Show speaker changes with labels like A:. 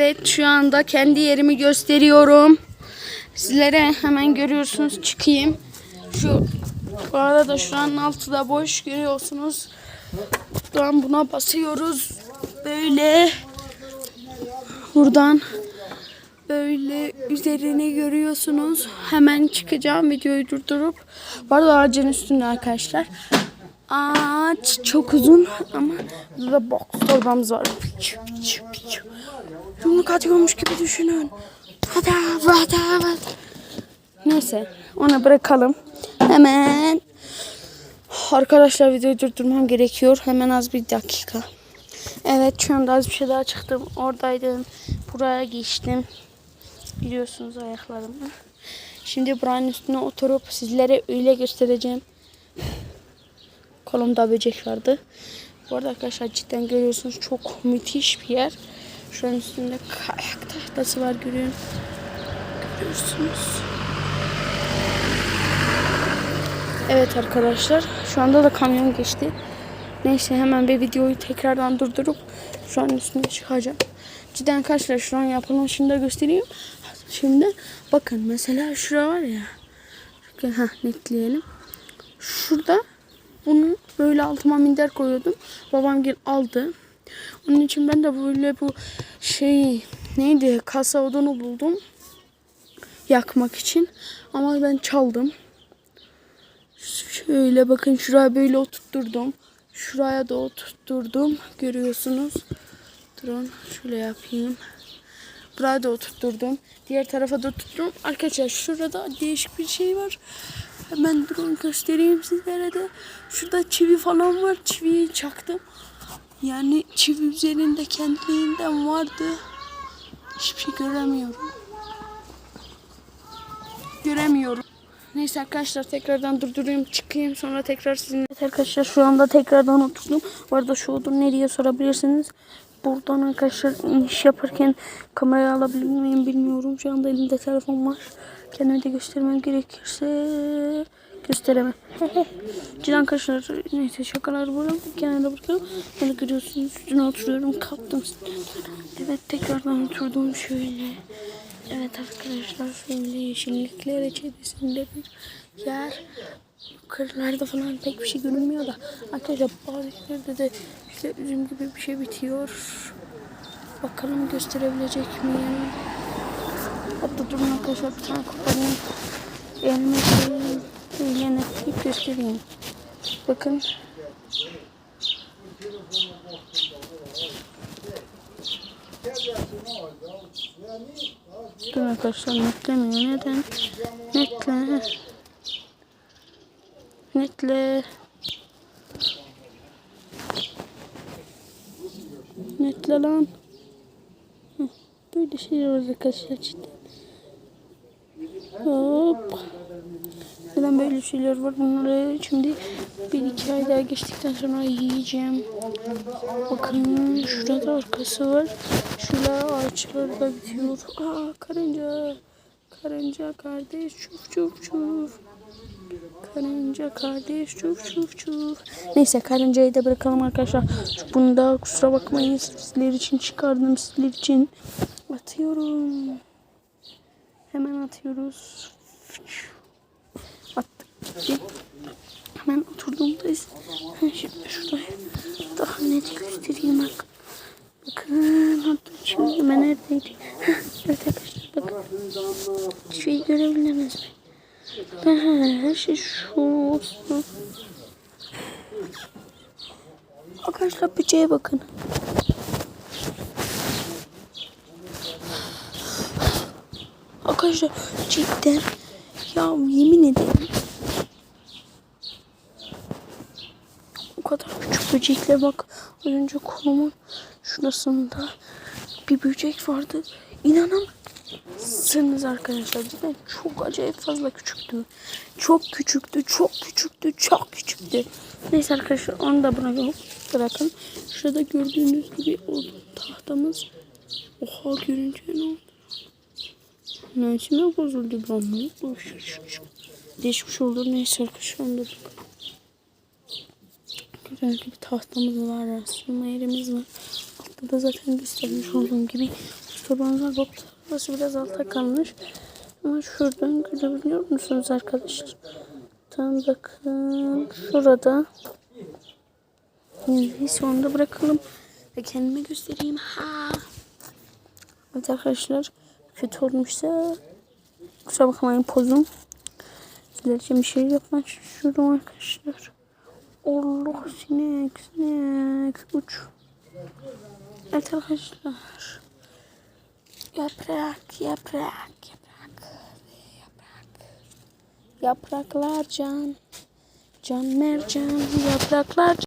A: Evet şu anda kendi yerimi gösteriyorum. Sizlere hemen görüyorsunuz çıkayım. Şu bu arada şu an altı da boş görüyorsunuz. Buradan buna basıyoruz. Böyle buradan böyle üzerini görüyorsunuz. Hemen çıkacağım videoyu durdurup. Bu arada ağacın üstünde arkadaşlar. Ağaç çok uzun ama burada da box torbamız var. Piç, piç, piç. Yumruk atıyormuş gibi düşünün. Vada vada vada. Neyse ona bırakalım. Hemen arkadaşlar videoyu durdurmam gerekiyor. Hemen az bir dakika. Evet şu anda az bir şey daha çıktım. Oradaydım. Buraya geçtim. Biliyorsunuz ayaklarımı. Şimdi buranın üstüne oturup sizlere öyle göstereceğim. Kolumda böcek vardı. Bu arada arkadaşlar cidden görüyorsunuz çok müthiş bir yer. Şu an üstünde kayak tahtası var görüyorsunuz. Görüyorsunuz. Evet arkadaşlar şu anda da kamyon geçti. Neyse hemen bir videoyu tekrardan durdurup şu an üstüne çıkacağım. Cidden arkadaşlar şu an yapılmışını da göstereyim. Şimdi bakın mesela şura var ya. Ha netleyelim. Şurada bunu böyle altıma minder koyuyordum. Babam gel aldı. Onun için ben de böyle bu şey neydi kasa odunu buldum. Yakmak için. Ama ben çaldım. Şöyle bakın şuraya böyle oturtturdum. Şuraya da oturtturdum. Görüyorsunuz. Durun şöyle yapayım. Buraya da oturtturdum. Diğer tarafa da oturtturdum. Arkadaşlar şurada değişik bir şey var. Hemen durun göstereyim sizlere de. Şurada çivi falan var. Çiviyi çaktım. Yani çivi üzerinde kendiliğinden vardı. Hiçbir şey göremiyorum. Göremiyorum. Neyse arkadaşlar tekrardan durdurayım çıkayım sonra tekrar sizinle. Evet arkadaşlar şu anda tekrardan oturdum. Bu arada şu odun ne diye sorabilirsiniz. Buradan arkadaşlar iş yaparken kamerayı alabilir miyim bilmiyorum. Şu anda elimde telefon var. Kendime de göstermem gerekirse gösteremem. Cidden arkadaşlar neyse şakalar burada kenara bırakalım. Böyle görüyorsunuz üstüne oturuyorum kalktım. Evet tekrardan oturdum şöyle. Evet arkadaşlar şöyle yeşillikler içerisinde bir yer. Yukarılarda falan pek bir şey görünmüyor da. Arkadaşlar bazı yerlerde de işte üzüm gibi bir şey bitiyor. Bakalım gösterebilecek miyim? Hatta durun arkadaşlar bir tane koparayım. Elime göstereyim. Bakın. Dur arkadaşlar netlemiyor. Neden? Netle. Netle. Netle lan. Böyle şeyler var arkadaşlar cidden. Hop. Böyle şeyler var bunları şimdi bir iki ay daha geçtikten sonra yiyeceğim. Bakın şurada arkası var. Şurada ağaçlar da bitiyor. Aa karınca. Karınca kardeş çuf çuf çuf. Karınca kardeş çuf çuf çuf. Neyse karıncayı da bırakalım arkadaşlar. Bunu da kusura bakmayın sizler için çıkardım sizler için. Atıyorum. Hemen atıyoruz. Gitti. Hemen oturduğumdayız. Şimdi şurada daha net göstereyim bak. Bakın hatta şimdi hemen neredeydi? Evet arkadaşlar bakın. Hiçbir şey görebilemez mi? Ben her şey şu olsun. Arkadaşlar böceğe bakın. Arkadaşlar cidden ya yemin ederim o kadar küçük böcekler bak. Az önce kolumun şurasında bir böcek vardı. İnanamazsınız arkadaşlar. Cidden çok acayip fazla küçüktü. Çok küçüktü çok küçüktü çok küçüktü. Neyse arkadaşlar onu da bırakalım bırakın. Şurada gördüğünüz gibi o tahtamız oha görünce ne oldu? Mevsime bozuldu bu? Ama. Değişmiş olur. Neyse arkadaşlar onu da bakalım. Güzel bir tahtamız var. Asılma yerimiz var. Altta da zaten göstermiş olduğum gibi Otobanlar bak. Burası biraz alta kalmış. Ama şuradan görebiliyor musunuz arkadaşlar? Tam bakın şurada. Neyse onu da bırakalım. Ve kendime göstereyim. Ha. Evet arkadaşlar. Kötü olmuşsa kusura bakmayın pozum. Sizlerce bir şey yapmak istiyorum arkadaşlar. Allah sinek sinek uç. Evet arkadaşlar. Yaprak yaprak yaprak yaprak. Yapraklar can. Can mercan yapraklar